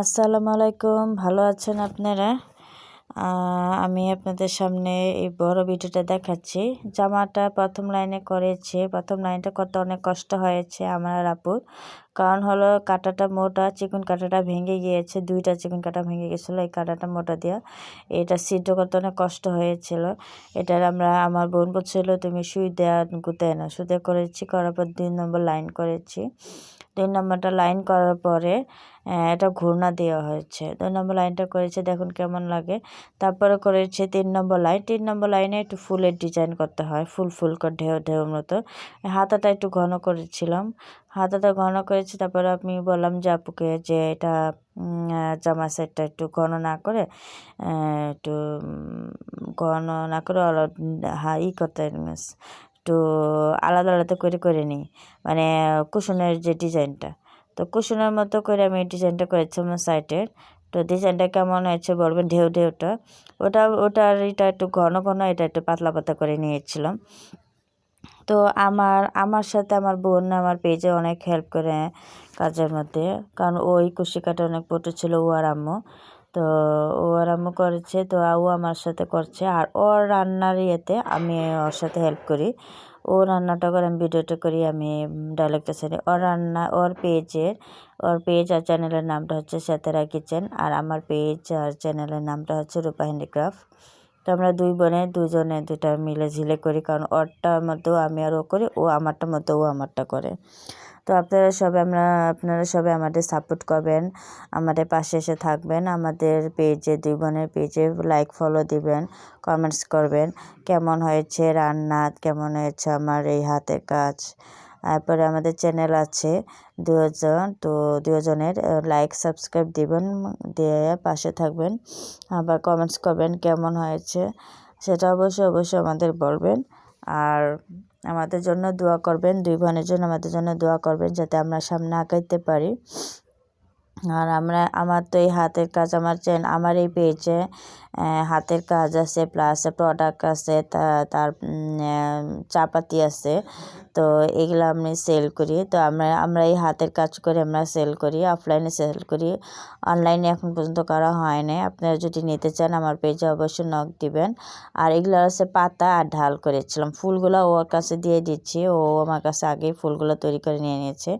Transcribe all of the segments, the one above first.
আসসালামু আলাইকুম, ভালো আছেন আপনারা? আমি আপনাদের সামনে এই বড় ভিডিওটা দেখাচ্ছি। জামাটা প্রথম লাইনে করেছে। প্রথম লাইনটা করতে অনেক কষ্ট হয়েছে আমার আপুর। কারণ হলো কাটাটা মোটা, চিকন কাটাটা ভেঙে গিয়েছে, দুইটা চিকন কাটা ভেঙে গেছিল এই কাটাটা মোটা দেওয়া এটা সিদ্ধ করতে অনেক কষ্ট হয়েছিল। এটার আমরা, আমার বোন বলছিল, তুমি সুই দেওয়া গুতে না সুদে করেছি, করার পর দুই নম্বর লাইন করেছি। দুই নম্বরটা লাইন করার পরে এটা ঘূর্ণা দেওয়া হয়েছে। দুই নম্বর লাইনটা করেছে, দেখুন কেমন লাগে। তারপরে করেছে তিন নম্বর লাইন। তিন নম্বর লাইনে একটু ফুলের ডিজাইন করতে হয়, ফুল ফুল করে ঢেউ ঢেউ মতো। হাতাটা একটু ঘন করেছিলাম। হাতাটা ঘন করেছি, তারপরে আমি বললাম যে, আপুকে যে এটা জামা সেটটা একটু ঘন না করে একটু ঘন না করে ই করতে একটু আলাদা আলাদা করে করে নিই। মানে কুশনের যে ডিজাইনটা। তো কুশনের মতো করে আমি ডিজাইনটা করেছি আমার সাইটের তো ডিজাইনটা কেমন হয়েছে বলবেন? ঢেউ, ঢেউটা। ওটা, ওটার এটা একটু ঘন ঘন, এটা একটু পাতলা পাতলা করে নিয়েছিলাম। তো আমার আমার সাথে আমার বোন আমার পেজে অনেক হেল্প করে কাজের মধ্যে। কারণ ওই কুশি কাটা অনেক পটু ছিল, ও আর আম্মু। তো ও আর আম্মু করেছে, তো ও আমার সাথে করছে। আর ওর রান্নার ইয়েতে আমি ওর সাথে হেল্প করি। ও রান্নাটা করে, আমি ভিডিওটা করি, আমি ডায়লগটা সেরে। ওর রান্না, ওর পেজের ওর পেজ আর চ্যানেলের নামটা হচ্ছে সেতেরা কিচেন আর আমার পেজ আর চ্যানেলের নামটা হচ্ছে রূপা হ্যান্ডিক্রাফট তো আমরা দুই বোনে দুজনে দুটা মিলে ঝিলে করি, কারণ ওরটার মধ্যেও আমি আর ও করি, ও আমারটার মধ্যেও ও আমারটা করে। তো আপনারা সবাই আমরা, আপনারা সবাই আমাদের সাপোর্ট করবেন, আমাদের পাশে এসে থাকবেন, আমাদের পেজে দুই বোনের পেজে লাইক ফলো দিবেন কমেন্টস করবেন, কেমন হয়েছে রান্না কেমন হয়েছে আমার এই হাতের কাজ? তারপরে আমাদের চ্যানেল আছে দুজন, তো দুজনের লাইক সাবস্ক্রাইব দিবেন, দিয়ে পাশে থাকবেন। আবার কমেন্টস করবেন কেমন হয়েছে, সেটা অবশ্যই অবশ্যই আমাদের বলবেন। আর আমাদের জন্য দোয়া করবেন, দুই বোনের জন্য আমাদের জন্য দোয়া করবেন, যাতে আমরা সামনে আঁকাইতে পারি। আর আমরা, আমার তো এই হাতের কাজ আমার চেন আমার এই পেজে হাতের কাজ আছে প্লাস প্রোডাক্ট আছে তার চাপাতি আছে। তো এগুলো আমি সেল করি। তো আমরা আমরা এই হাতের কাজ করে আমরা সেল করি অফলাইনে সেল করি। অনলাইনে এখন পর্যন্ত করা হয় নাই। আপনারা যদি নিতে চান আমার পেজে অবশ্যই নক দিবেন। আর এগুলো হচ্ছে পাতা আর ঢাল করেছিলাম। ফুলগুলো ওর কাছে দিয়ে দিচ্ছি। ও আমার কাছে আগেই ফুলগুলো তৈরি করে নিয়ে নিয়েছে।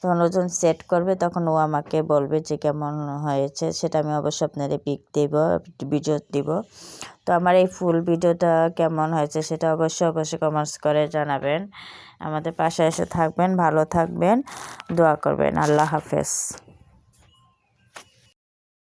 তখন ওজন সেট করবে তখন ও আমাকে বলবে যে কেমন হয়েছে সেটা আমি অবশ্যই আপনাদের পিক দেব ভিডিও দিব। তো আমার এই ফুল ভিডিওটা কেমন হয়েছে সেটা অবশ্যই অবশ্যই কমেন্টস করে জানাবেন। আমাদের পাশে এসে থাকবেন, ভালো থাকবেন, দোয়া করবেন। আল্লাহ হাফেজ।